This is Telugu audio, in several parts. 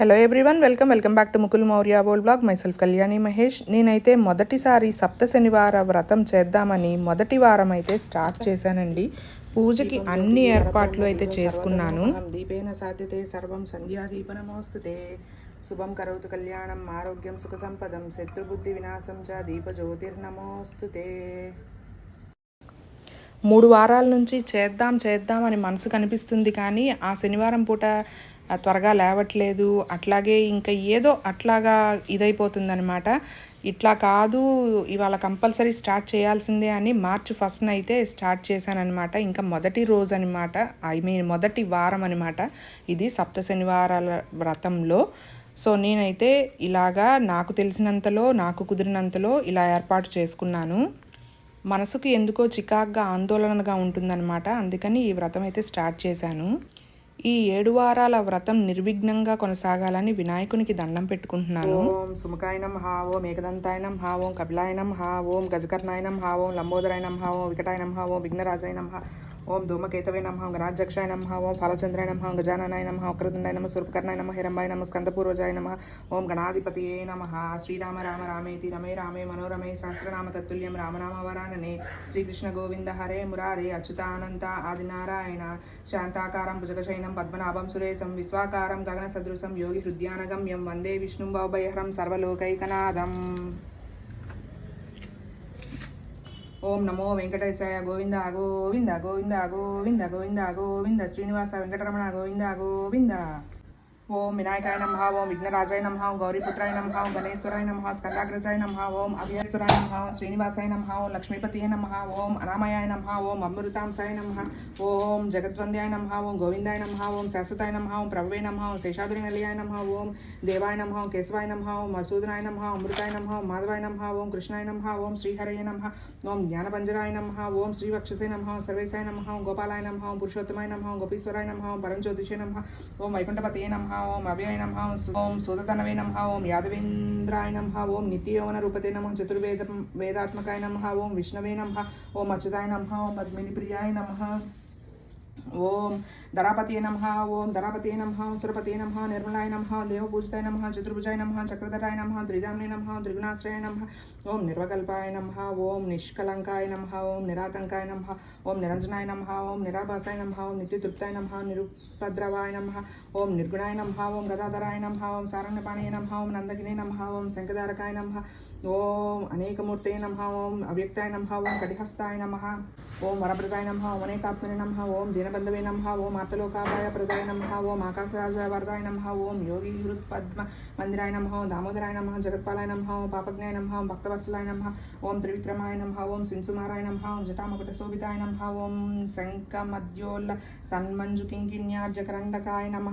Hello everyone welcome welcome back to Mukul Maurya boll blog myself Kalyani Mahesh నేనైతే మొదటిసారి సప్త శనివార వ్రతం చేద్దామని మొదటి వారం అయితే స్టార్ట్ చేశానండి. పూజకి అన్ని ఏర్పాట్లు అయితే చేసుకున్నాను. దీపేన సాధ్యతే సర్వం సంధ్యాదీపనమోస్తుతే శుభం కరోతు కళ్యాణం ఆరోగ్యం సుఖ సంపదం శత్రుబుద్ధి వినాశం చ దీపజ్యోతిర్నమోస్తుతే. మూడు వారాల నుంచి చేద్దాం చేద్దాం అని మనసు కనిపిస్తుంది కానీ ఆ శనివారం పూట త్వరగా లేవట్లేదు. అట్లాగే ఇంకా ఏదో అట్లాగా ఇదైపోతుందనమాట ఇట్లా కాదు ఇవాళ కంపల్సరీ స్టార్ట్ చేయాల్సిందే అని మార్చి ఫస్ట్న అయితే స్టార్ట్ చేశానమాట ఇంకా మొదటి రోజు అనమాట ఐ మీన్ మొదటి వారం అనమాట ఇది సప్త శనివారాల వ్రతంలో. సో నేనైతే ఇలాగా నాకు తెలిసినంతలో నాకు కుదిరినంతలో ఇలా ఏర్పాటు చేసుకున్నాను. మనసుకు ఎందుకో చికాగ్గా ఆందోళనగా ఉంటుందన్నమాట. అందుకని ఈ వ్రతం అయితే స్టార్ట్ చేశాను. ఈ ఏడు వారాల వ్రతం నిర్విఘ్నంగా కొనసాగాలని వినాయకునికి దండం పెట్టుకుంటున్నాను. ఓం సుముఖాయ నమః ఓం ఏకదంతాయ నమః ఓం కపిలాయ నమః ఓం గజకర్ణాయ నమః ఓం లంబోదరాయ హా ఓం ఓం ఓం ధూమకేతవే నమ ఓం గణాధ్యక్షాయ నమః ఓం ఫలచంద్రాయ నమ గజాననాయ నమ వక్రతుండాయ నమ స్వరూపకర్ణాయ నమ హిరంబాయ నమ స్కందపూర్వజాయ నమ ఓం గణాధిపతియే నమ శ్రీరామ రామ రామేతి రమే రామే మనోరమే సహస్రనామ తత్తుల్యం రామనామ వరాననే శ్రీకృష్ణ గోవింద హరే మురారే అచ్యుతానంత ఆదినారాయణ శాంతాకారం భుజగశయనం పద్మనాభం సురేశం విశ్వాకారం గగన సదృశం యోగి హృద్యానగమ్యం వందే విష్ణుం భవభయహరం సర్వలోకైకనాథం. ఓం నమో వెంకటేశాయ గోవింద గోవింద గోవింద గోవింద గోవింద గోవింద శ్రీనివాస వెంకటరమణ గోవింద గోవింద ఓం వినాయకాయ నమః ఓం విఘ్నరాజాయ నమః ఓం గౌరీపుత్రాయ నమః ఓం గణేశ్వరాయ నమః స్కందాగ్రజాయ నమః ఓం అభయేశ్వరాయ నమః ఓం శ్రీనివాసాయ నమః ఓం లక్ష్మీపతియే నమః ఓం అనామయాయ నమః ఓం అమృతాంసాయ నమః ఓం జగద్వంద్యాయ నమః ఓం గోవిందాయ నమః ఓం శాశ్వతాయ నమః ఓం ప్రభువే నమః ఓం శేషాద్రి నిలయాయ నమః ఓం దేవాయ నమః ఓం కేశవాయ నమః ఓం మసూదనాయ నమః ఓం అమృతాయ నమః ఓం మాధవాయ నమః ఓం కృష్ణాయ నమః ఓం శ్రీహరయ నమః ఓం జ్ఞానపంజరాయ నమః ఓం శ్రీవక్షసే నమః ఓం సర్వేశాయ నమః ఓం గోపాలాయ నమః ఓం పురుషోత్తమాయ నమః ఓం గోపీశ్వరాయ నమః ఓం పరంజ్యోతిషే నమః ఓం వైకుంఠపతయే నమః ఓం అభయ నమ ఓం సు- నమ ఓం యాదవేంద్రాయ నమ ఓం నిత్యయోవన రూపతే నమ చతుర్వేద వేదాత్మకాయ నమ ఓం విష్ణవే నమ ఓం అచ్యుతాయ నమ ఓం పద్మిని ప్రియాయ నమ ఓం ధరాపతియే నమః ఓం ధరాపతియే నమః ఓం సురపతియే నమః నిర్మలాయ నమః దేవపూజితాయ నమః చతుర్భుజాయ నమః చక్రధరాయ నమః త్రిదామ్నే నమః త్రిగుణాశ్రయ నమః ఓం నిర్వకల్పాయ నమః ఓం నిష్కలంకాయ నమః ఓం నిరాతంకాయ నమః ఓం నిరంజనాయ నమః ఓం నిరాభాసాయ నమః ఓం నిత్యతృప్తాయ నమః నిరుపద్రవాయ నమః ఓం నిర్గుణాయ నమః ఓం గదాధరాయ నమః ఓం సారణ్యపాణయ నమః ఓం నందకినే నమః ఓం శంఖధారకాయ నమః ఓం అనేకమూర్తయ నమః ఓం అవ్యక్తాయ నమః ఓం కటిహస్తాయ నమః ఓం వరప్రదాయ నమః ఓం అనేకాత్మనే నమః ఓం దీనబంధవే నమః ఓం ఆర్తలోకాభాయ ప్రదాయ నమ ఓం ఆకాశరాజ వరదాయ నమ ఓం యోగి హృత్ పద్మ మందిరాయ నమ ఓం దామోదరాయ నమ జగత్పాలాయ నమ ఓం పాపజ్ఞాయ నమ ఓం భక్తవత్సలాయ నమ ఓం త్రివిక్రమాయ నమ ఓం సింసుమారాయ నమ ఓం జటామకుట శోభితాయ నమ ఓం శంఖమద్యోల్ల సన్మంజు కింకిణ్యార్జకరండకాయ నమ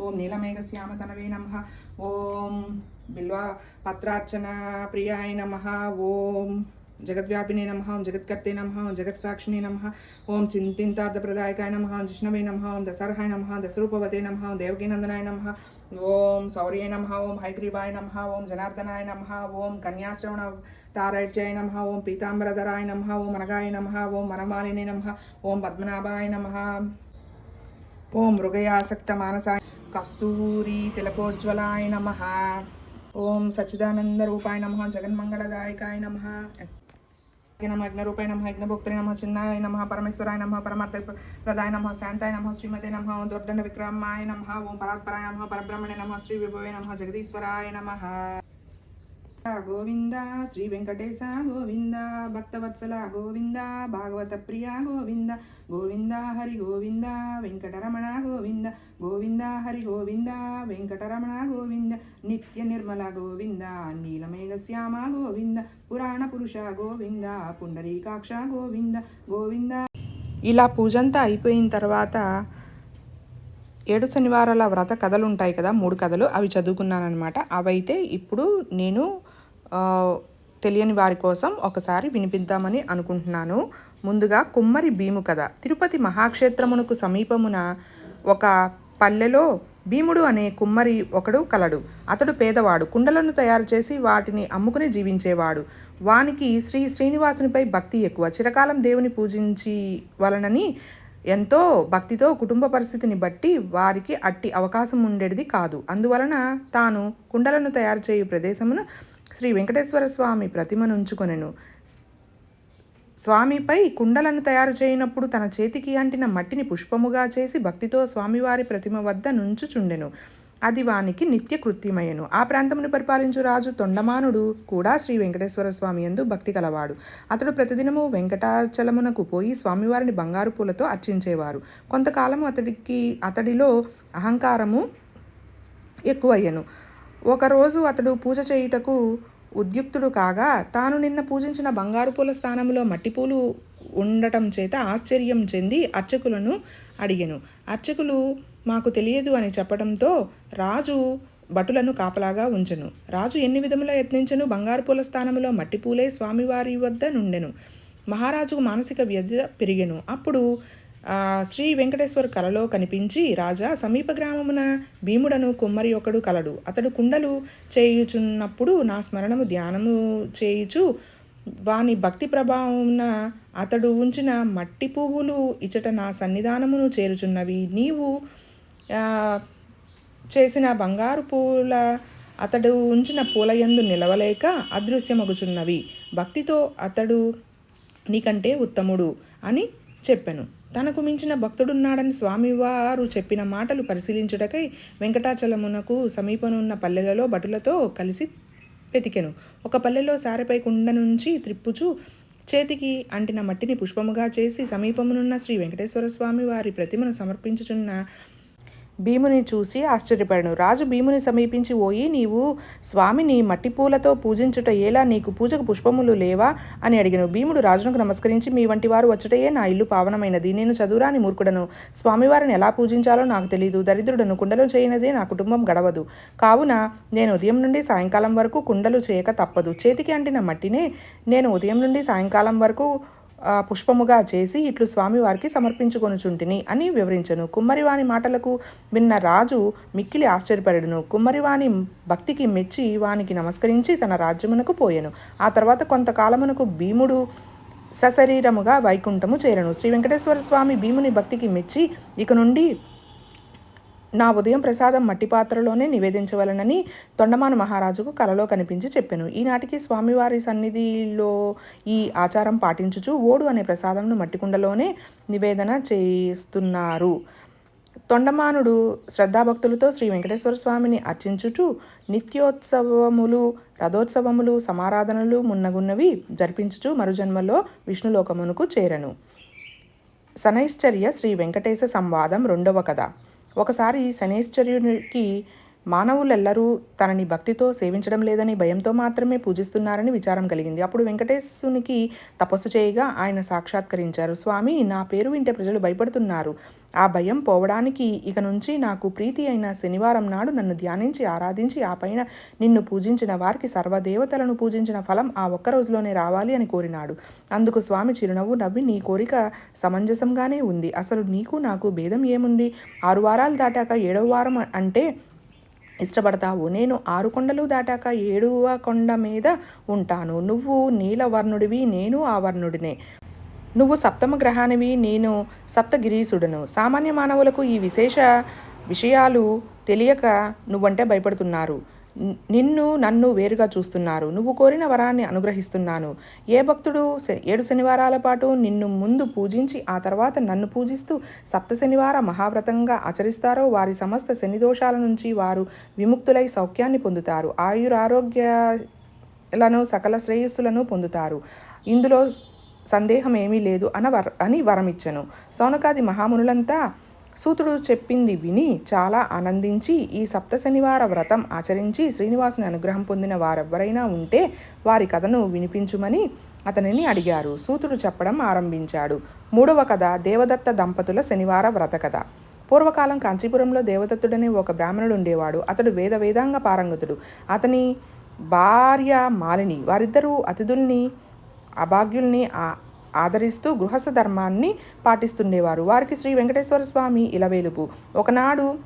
ఓం నీలమేఘశ్యామతనవే నమ ఓం బిల్వ పత్రార్చన ప్రియాయ నమ ఓం జగద్వ్యాపినే నమ ఓం జగత్కర్తే నమ ఓం జగత్సాక్షిణే నమ ఓం చింతింతార్థప్రదాయకాయ నమ ఓం జిష్ణవే నమ ఓం దశర్హాయ నమ దశరూపవతే నమ ఓం దేవకీనందనాయ నమ ఓం శౌర్యే నమ ఓం హైగ్రీవాయ నమ ఓం జనార్దనాయ నమ ఓం కన్యాశ్రవణ తారైజ్యాయ నమ ఓం పీతాంబరధరాయ నమ ఓం అనగాయ నమ ఓం మనమాలినే నమ ఓం పద్మనాభాయ నమ ఓం మృగయాసక్త మానసాయ కస్తూరి తిలకోజ్వలాయ నమ ఓం సచ్చిదానంద రూపాయ నమ జగన్మంగళదాయకాయ నమ నమ యజ్ఞరూపాయ నమ యజ్ఞభోక్తరి నమ చిన్నాయ నమ పరమేశ్వరాయ నమ పరమార్థ ప్రదాయ నమ శాంతాయ నమ శ్రీమతే నమ ఓం దుర్దండ విక్రమాయ నమ ఓం పరాత్పరాయ నమ పరబ్రహ్మణే నమ శ్రీ విభవే నమ జగదీశ్వరాయ నమ గోవింద శ్రీ వెంకటేశ గోవింద భక్తవత్సల గోవింద భాగవత ప్రియ గోవింద గోవింద హరి గోవింద వెంకటరమణ గోవింద గోవింద హరి గోవింద వెంకటరమణ గోవింద నిత్య నిర్మల గోవింద నీలమేఘ శ్యామ గోవింద పురాణ పురుష గోవింద పుండరీకాక్ష గోవింద గోవింద. ఇలా పూజంతా అయిపోయిన తర్వాత ఏడు శనివారాల వ్రత కథలు ఉంటాయి కదా మూడు కథలు అవి చదువుకున్నాను అనమాట అవైతే ఇప్పుడు నేను తెలియని వారి కోసం ఒకసారి వినిపిద్దామని అనుకుంటున్నాను. ముందుగా కుమ్మరి భీము కథ. తిరుపతి మహాక్షేత్రమునకు సమీపమున ఒక పల్లెలో భీముడు అనే కుమ్మరి ఒకడు కలడు. అతడు పేదవాడు. కుండలను తయారు చేసి వాటిని అమ్ముకుని జీవించేవాడు. వానికి శ్రీ శ్రీనివాసునిపై భక్తి ఎక్కువ. చిరకాలం దేవుని పూజించి వలనని ఎంతో భక్తితో కుటుంబ పరిస్థితిని బట్టి వారికి అట్టి అవకాశం ఉండేది కాదు. అందువలన తాను కుండలను తయారు చేయు ప్రదేశమును శ్రీ వెంకటేశ్వర స్వామి ప్రతిమను ఉంచుకొనెను స్వామిపై కుండలను తయారు చేయనప్పుడు తన చేతికి అంటిన మట్టిని పుష్పముగా చేసి భక్తితో స్వామివారి ప్రతిమ వద్ద నుంచుచుండెను. అది వానికి నిత్య కృత్యమయ్యను ఆ ప్రాంతమును పరిపాలించు రాజు తొండమానుడు కూడా శ్రీ వెంకటేశ్వర స్వామి యందు భక్తి కలవాడు. అతడు ప్రతిదినము వెంకటాచలమునకు పోయి స్వామివారిని బంగారు పూలతో అర్చించేవారు. కొంతకాలము అతడికి అతడిలో అహంకారము ఎక్కువయ్యను. ఒకరోజు అతడు పూజ చేయుటకు ఉద్యుక్తుడు కాగా తాను నిన్న పూజించిన బంగారు పూల స్థానంలో మట్టి పూలు ఉండటం చేత ఆశ్చర్యం చెంది అర్చకులను అడిగాను. అర్చకులు మాకు తెలియదు అని చెప్పడంతో రాజు భటులను కాపలాగా ఉంచెను. రాజు ఎన్ని విధముల యత్నించను? బంగారు పూల స్థానంలో మట్టి పూలే స్వామివారి వద్ద నుండెను. మహారాజుకు మానసిక వ్యధ పెరిగెను. అప్పుడు శ్రీ వెంకటేశ్వర్ కలలో కనిపించి రాజా సమీప గ్రామమున భీముడను కుమ్మరి ఒకడు కలడు. అతడు కుండలు చేయుచున్నప్పుడు నా స్మరణము ధ్యానము చేయుచు వాని భక్తి ప్రభావమున అతడు ఉంచిన మట్టి పువ్వులు ఇచట నా సన్నిధానమును చేరుచున్నవి. నీవు చేసిన బంగారు పూల అతడు ఉంచిన పూలయందు నిలవలేక అదృశ్యమగుచున్నవి. భక్తితో అతడు నీకంటే ఉత్తముడు అని చెప్పాను. తనకు మించిన భక్తుడున్నాడని స్వామివారు చెప్పిన మాటలు పరిశీలించుటకై వెంకటాచలమునకు సమీపనున్న పల్లెలలో భటులతో కలిసి వెతికెను. ఒక పల్లెలో సారెపై కుండ నుంచి త్రిప్పుచు చేతికి అంటిన మట్టిని పుష్పముగా చేసి సమీపమునున్న శ్రీ వెంకటేశ్వర స్వామి వారి ప్రతిమను సమర్పించుచున్న భీముని చూసి ఆశ్చర్యపడను. రాజు భీముని సమీపించి ఓయి నీవు స్వామిని మట్టి పూలతో పూజించుట ఎలా? నీకు పూజకు పుష్పములు లేవా? అని అడిగాను. భీముడు రాజునకు నమస్కరించి మీ వంటి వారు వచ్చటయే నా ఇల్లు పావనమైనది. నేను చదువురాని మూర్ఖుడను. స్వామివారిని ఎలా పూజించాలో నాకు తెలియదు దరిద్రుడను కుండలు చేయనదే నా కుటుంబం గడవదు. కావున నేను ఉదయం నుండి సాయంకాలం వరకు కుండలు చేయక తప్పదు. చేతికి అంటిన మట్టినే నేను ఉదయం నుండి సాయంకాలం వరకు పుష్పముగా చేసి ఇట్లు స్వామివారికి సమర్పించుకొనుచుంటిని అని వివరించను. కుమ్మరివాని మాటలకు విన్న రాజు మిక్కిలి ఆశ్చర్యపడెను కుమ్మరివాని భక్తికి మెచ్చి వానికి నమస్కరించి తన రాజ్యమునకు పోయెను. ఆ తర్వాత కొంతకాలమునకు భీముడు సశరీరముగా వైకుంఠము చేరను. శ్రీ వెంకటేశ్వర స్వామి భీముని భక్తికి మెచ్చి ఇక నుండి నా ఉదయం ప్రసాదం మట్టి పాత్రలోనే నివేదించవలనని తొండమాన మహారాజుకు కలలో కనిపించి చెప్పాను. ఈనాటికి స్వామివారి సన్నిధిలో ఈ ఆచారం పాటించుచు ఓడు అనే ప్రసాదంను మట్టి కుండలోనే నివేదన చేస్తున్నారు తొండమానుడు శ్రద్ధాభక్తులతో శ్రీ వెంకటేశ్వర స్వామిని అర్చించుచు నిత్యోత్సవములు రథోత్సవములు సమారాధనలు మున్నగున్నవి జరిపించుచు మరుజన్మలో విష్ణులోకమునకు చేరను. శనైశ్చర్య శ్రీ వెంకటేశ సంవాదం రెండవ కథ. ఒకసారి శనైశ్చర్యునికి మానవులెల్లరూ తనని భక్తితో సేవించడం లేదని భయంతో మాత్రమే పూజిస్తున్నారని విచారం కలిగింది. అప్పుడు వెంకటేశునికి తపస్సు చేయగా ఆయన సాక్షాత్కరించారు. స్వామి నా పేరు వింటే ప్రజలు భయపడుతున్నారు. ఆ భయం పోవడానికి ఇక నుంచి నాకు ప్రీతి అయిన శనివారం నాడు నన్ను ధ్యానించి ఆరాధించి ఆ పైన నిన్ను పూజించిన వారికి సర్వదేవతలను పూజించిన ఫలం ఆ ఒక్క రోజులోనే రావాలి అని కోరినాడు. అందుకు స్వామి చిరునవ్వు నవ్వి నీ కోరిక సమంజసంగానే ఉంది. అసలు నీకు నాకు భేదం ఏముంది? ఆరు వారాలు దాటాక ఏడవ వారం అంటే ఇష్టపడతావు. నేను ఆరు కొండలు దాటాక ఏడవ కొండ మీద ఉంటాను. నువ్వు నీలవర్ణుడివి నేను ఆ వర్ణుడినే. నువ్వు సప్తమ గ్రహానివి నేను సప్తగిరీసుడును సామాన్య మానవులకు ఈ విశేష విషయాలు తెలియక నువ్వంటే భయపడుతున్నారు. నిన్ను నన్ను వేరుగా చూస్తున్నారు. నువ్వు కోరిన వరాన్ని అనుగ్రహిస్తున్నాను. ఏ భక్తుడు ఏడు శనివారాల పాటు నిన్ను ముందు పూజించి ఆ తర్వాత నన్ను పూజిస్తూ సప్త శనివార మహావ్రతంగా ఆచరిస్తారో వారి సమస్త శని దోషాల నుంచి వారు విముక్తులై సౌఖ్యాన్ని పొందుతారు. ఆయురారోగ్యాలను సకల శ్రేయస్సులను పొందుతారు. ఇందులో సందేహం ఏమీ లేదు అన వర అని వరమిచ్చను. సౌనకాది మహామునులంతా సూతుడు చెప్పింది విని చాలా ఆనందించి ఈ సప్త శనివార వ్రతం ఆచరించి శ్రీనివాసుని అనుగ్రహం పొందిన వారెవరైనా ఉంటే వారి కథను వినిపించుమని అతనిని అడిగారు. సూతుడు చెప్పడం ఆరంభించాడు. మూడవ కథ దేవదత్త దంపతుల శనివార వ్రత కథ. పూర్వకాలం కాంచీపురంలో దేవదత్తుడనే ఒక బ్రాహ్మణుడు ఉండేవాడు. అతడు వేద వేదాంగ పారంగతుడు. అతని భార్య మాలిని వారిద్దరూ అతిథుల్ని అభాగ్యుల్ని ఆదరిస్తూ గృహస్థ ధర్మాన్ని పాటిస్తుండేవారు. వారికి శ్రీ వెంకటేశ్వర స్వామి ఇలవేలుపు. ఒకనాడు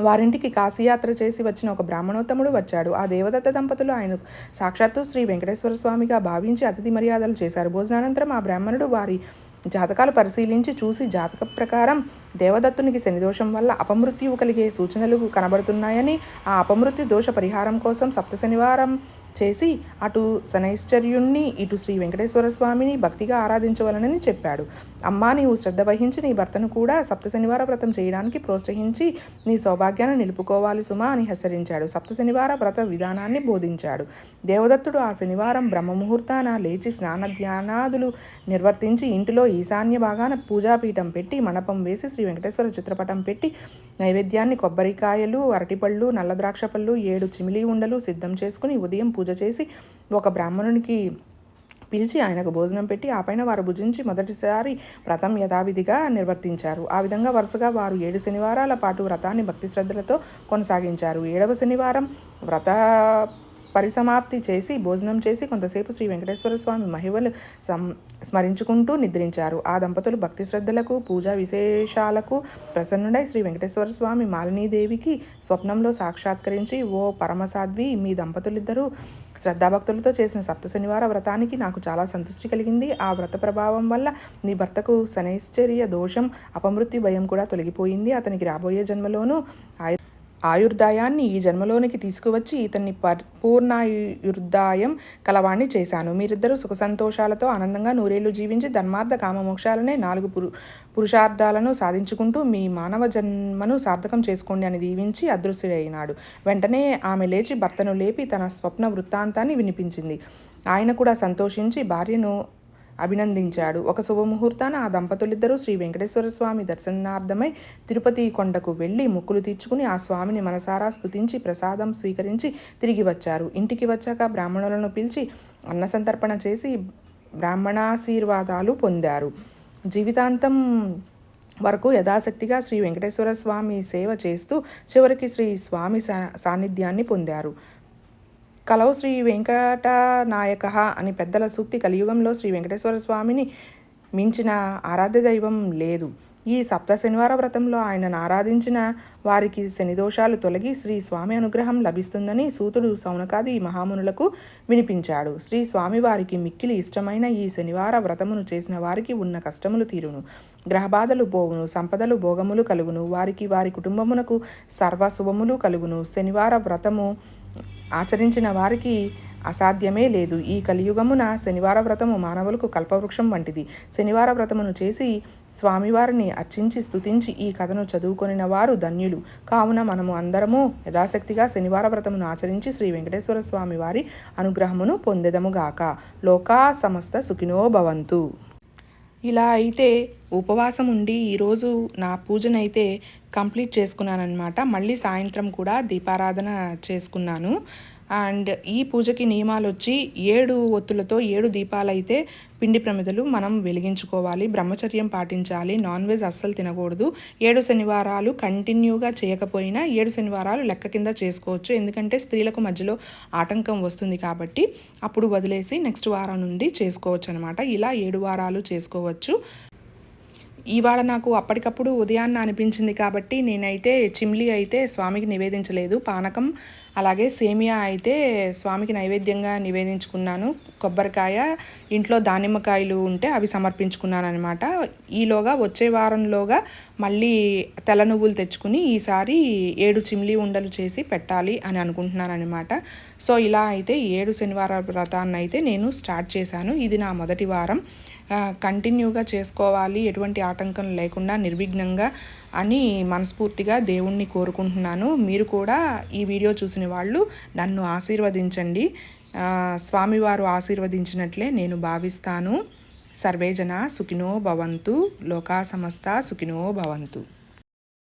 వారింటికి కాశీయాత్ర చేసి వచ్చిన ఒక బ్రాహ్మణోత్తముడు వచ్చాడు. ఆ దేవదత్త దంపతులు ఆయన సాక్షాత్తు శ్రీ వెంకటేశ్వర స్వామిగా భావించి అతిథి మర్యాదలు చేశారు. భోజనానంతరం ఆ బ్రాహ్మణుడు వారి జాతకాలు పరిశీలించి చూసి జాతక ప్రకారం దేవదత్తునికి శనిదోషం వల్ల అపమృత్యువు కలిగే సూచనలు కనబడుతున్నాయని ఆ అపమృత్యు దోష పరిహారం కోసం సప్త శనివారం చేసి అటు శనైశ్చర్యుణ్ణి ఇటు శ్రీ వెంకటేశ్వర స్వామిని భక్తిగా ఆరాధించవలనని చెప్పాడు. అమ్మా నీవు శ్రద్ధ వహించి నీ భర్తను కూడా సప్త శనివార వ్రతం చేయడానికి ప్రోత్సహించి నీ సౌభాగ్యాన్ని నిలుపుకోవాలి సుమా అని హెచ్చరించాడు. సప్త శనివార వ్రత విధానాన్ని బోధించాడు. దేవదత్తుడు ఆ శనివారం బ్రహ్మముహూర్తాన లేచి స్నాన ధ్యానాదులు నిర్వర్తించి ఇంటిలో ఈశాన్య భాగాన పూజాపీఠం పెట్టి మండపం వేసి శ్రీ వెంకటేశ్వర చిత్రపటం పెట్టి నైవేద్యాన్ని కొబ్బరికాయలు అరటిపళ్ళు నల్ల ద్రాక్ష పళ్ళు ఏడు చిమిలి ఉండలు సిద్ధం చేసుకుని ఉదయం పూజ చేసి ఒక బ్రాహ్మణునికి పిలిచి ఆయనకు భోజనం పెట్టి ఆ పైన వారు భుజించి మొదటిసారి వ్రతం యథావిధిగా నిర్వర్తించారు. ఆ విధంగా వరుసగా వారు ఏడు శనివారాల పాటు వ్రతాన్ని భక్తి శ్రద్ధలతో కొనసాగించారు. ఏడవ శనివారం వ్రత పరిసమాప్తి చేసి భోజనం చేసి కొంతసేపు శ్రీ వెంకటేశ్వర స్వామి మహిమలు సం స్మరించుకుంటూ నిద్రించారు. ఆ దంపతులు భక్తి శ్రద్ధలకు పూజా విశేషాలకు ప్రసన్నుడై శ్రీ వెంకటేశ్వర స్వామి మాలినీదేవికి స్వప్నంలో సాక్షాత్కరించి ఓ పరమసాధ్వి మీ దంపతులిద్దరూ శ్రద్ధాభక్తులతో చేసిన సప్త శనివార వ్రతానికి నాకు చాలా సంతృప్తి కలిగింది. ఆ వ్రత ప్రభావం వల్ల నీ భర్తకు శనైశ్చర్య దోషం అపమృత్యు భయం కూడా తొలగిపోయింది. అతనికి రాబోయే జన్మలోనూ ఆయు ఆయుర్దాయాన్ని ఈ జన్మలోనికి తీసుకువచ్చి ఇతన్ని పరిపూర్ణాయుర్దాయం కలవాణ్ణి చేశాను. మీరిద్దరూ సుఖ సంతోషాలతో ఆనందంగా నూరేళ్ళు జీవించి ధర్మార్థ కామమోక్షాలనే నాలుగు పురు పురుషార్థాలను సాధించుకుంటూ మీ మానవ జన్మను సార్థకం చేసుకోండి అని దీవించి అదృశ్యుడైనాడు. వెంటనే ఆమె లేచి భర్తను లేపి తన స్వప్న వృత్తాంతాన్ని వినిపించింది. ఆయన కూడా సంతోషించి భార్యను అభినందించాడు. ఒక శుభముహూర్తాన ఆ దంపతులిద్దరూ శ్రీ వెంకటేశ్వర స్వామి దర్శనార్థమై తిరుపతి కొండకు వెళ్ళి ముక్కులు తీర్చుకుని ఆ స్వామిని మనసారా స్తుతించి ప్రసాదం స్వీకరించి తిరిగి వచ్చారు. ఇంటికి వచ్చాక బ్రాహ్మణులను పిలిచి అన్న సంతర్పణ చేసి బ్రాహ్మణాశీర్వాదాలు పొందారు. జీవితాంతం వరకు యథాశక్తిగా శ్రీ వెంకటేశ్వర స్వామి సేవ చేస్తూ చివరికి శ్రీ స్వామి సాన్నిధ్యాన్ని పొందారు. కలవు శ్రీ వెంకట నాయక అని పెద్దల సూక్తి కలియుగంలో శ్రీ వెంకటేశ్వర స్వామిని మించిన ఆరాధ్య దైవం లేదు. ఈ సప్త శనివార వ్రతంలో ఆయనను ఆరాధించిన వారికి శనిదోషాలు తొలగి శ్రీ స్వామి అనుగ్రహం లభిస్తుందని సూతుడు సౌనకాది మహామునులకు వినిపించాడు. శ్రీ స్వామి వారికి మిక్కిలి ఇష్టమైన ఈ శనివార వ్రతమును చేసిన వారికి ఉన్న కష్టములు తీరును. గ్రహబాధలు పోవును సంపదలు భోగములు కలుగును వారికి వారి కుటుంబమునకు సర్వశుభములు కలుగును. శనివార వ్రతము ఆచరించిన వారికి అసాధ్యమే లేదు. ఈ కలియుగమున శనివార వ్రతము మానవులకు కల్పవృక్షం వంటిది. శనివార వ్రతమును చేసి స్వామివారిని అర్చించి స్తుతించి ఈ కథను చదువుకొనిన వారు ధన్యులు. కావున మనము అందరము యథాశక్తిగా శనివార వ్రతమును ఆచరించి శ్రీ వెంకటేశ్వర స్వామి వారి అనుగ్రహమును పొందెదముగాక లోకా సమస్త సుఖినో భవంతు. ఇలా అయితే ఉపవాసం ఉండి ఈరోజు నా పూజనైతే కంప్లీట్ చేసుకున్నానమాట మళ్ళీ సాయంత్రం కూడా దీపారాధన చేసుకున్నాను. అండ్ ఈ పూజకి నియమాలు వచ్చి ఏడు ఒత్తులతో ఏడు దీపాలైతే పిండి ప్రమిదలు మనం వెలిగించుకోవాలి బ్రహ్మచర్యం పాటించాలి నాన్ వెజ్ అస్సలు తినకూడదు. ఏడు శనివారాలు కంటిన్యూగా చేయకపోయినా ఏడు శనివారాలు లెక్క కింద చేసుకోవచ్చు. ఎందుకంటే స్త్రీలకు మధ్యలో ఆటంకం వస్తుంది కాబట్టి అప్పుడు వదిలేసి నెక్స్ట్ వారం నుండి చేసుకోవచ్చు అనమాట ఇలా ఏడు వారాలు చేసుకోవచ్చు. ఇవాళ నాకు అప్పటికప్పుడు ఉదయాన్న అనిపించింది కాబట్టి నేనైతే చిమ్లీ అయితే స్వామికి నివేదించలేదు. పానకం అలాగే సేమియా అయితే స్వామికి నైవేద్యంగా నివేదించుకున్నాను. కొబ్బరికాయ ఇంట్లో దానిమ్మకాయలు ఉంటే అవి సమర్పించుకున్నాను అనమాట ఈలోగా వచ్చే వారంలోగా మళ్ళీ తెల్ల నువ్వులు తెచ్చుకుని ఈసారి ఏడు చిమ్లీ ఉండలు చేసి పెట్టాలి అని అనుకుంటున్నాను అనమాట సో ఇలా అయితే ఏడు శనివార వ్రతాన్ని అయితే నేను స్టార్ట్ చేశాను. ఇది నా మొదటి వారం. కంటిన్యూగా చేసుకోవాలి ఎటువంటి ఆటంకం లేకుండా నిర్విఘ్నంగా అని మనస్ఫూర్తిగా దేవుణ్ణి కోరుకుంటున్నాను. మీరు కూడా ఈ వీడియో చూసిన వాళ్ళు నన్ను ఆశీర్వదించండి. స్వామివారు ఆశీర్వదించినట్లే నేను భావిస్తాను. సర్వేజన సుఖినో భవంతు లోకా సమస్త సుఖినో భవంతు.